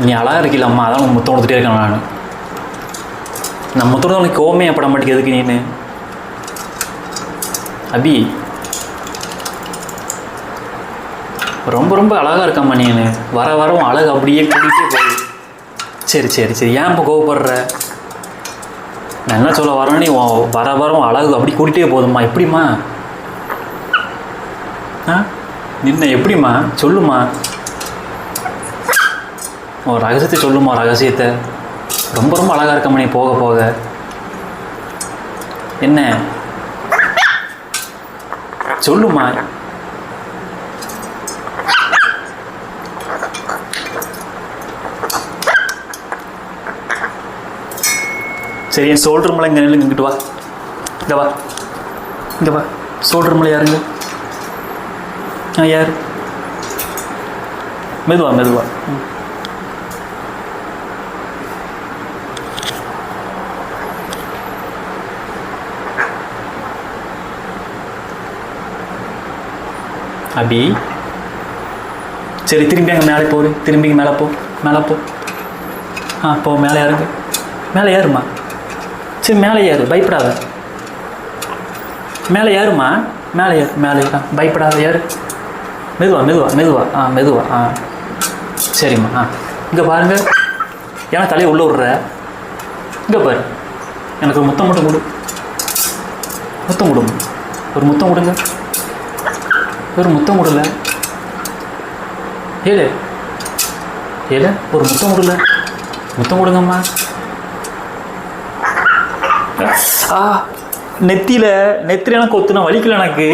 நீ அழகாக இருக்கல அம்மா அதான் உன் முத்தம் கொடுத்துட்டே இருக்கேன் நான். நான் முத்தம் உனக்கு கோவமே ஏற்பட மாட்டேங்க எதுக்கு நீனு? அபி ரொம்ப ரொம்ப அழகாக இருக்காம்மா நீனு. வர வரவும் அழகு அப்படியே கூட்டிகிட்டே போகுது. சரி சரி சரி ஏன் இப்போ கோவப்படுற? நான் என்ன சொல்ல வரேன் நீ வர வரவும் அழகு அப்படி கூட்டிகிட்டே போதும்மா எப்படிம்மா? ஆ? நின்ன எப்படிம்மா? சொல்லுமா ஒரு ரகசியத்தை சொல்லுமா ரகசியத்தை? ரொம்ப ரொம்ப அழகாக இருக்க மணி போக போக. என்ன? சொல்லுமா? சரி என் சோல்டர் மலை இங்கே நில்லுங்க இங்கிட்டு வா. இங்கே வா. இங்கே வா. சோல்டர் மலை யாருங்க ஆ யார் மெதுவா மெதுவா. ம். அபி. சரி திரும்பி அங்கே மேலே போடு திரும்பி மேலே போ. மேலே போ. ஆ போ. மேலே ஏறுங்க மேலே ஏறுமா? சரி மேலே ஏறு. பயப்படாத. மேலே ஏறுமா? மேலே ஏறு. மேலே ஏறு. பயப்படாத. ஏறு. மெதுவா மெதுவா மெதுவா. ஆ மெதுவா. ஆ. சரிம்மா. ஆ. இங்கே பாருங்க. ஏன்னா தலையை உள்ளே விட்ற. இங்கே பாரு. எனக்கு ஒரு முத்தம் மட்டும் கொடு. முத்தம் கொடுங்க. ஒரு முத்தம் கொடுங்க. ஒரு முத்தம் கொடுல. ஏழு ஏழு ஒரு முத்தம் கொடுல. முத்தம் கொடுங்கம்மா. ஆ நெத்தியில் நெத்தில கொத்துனா வலிக்கல எனக்கு.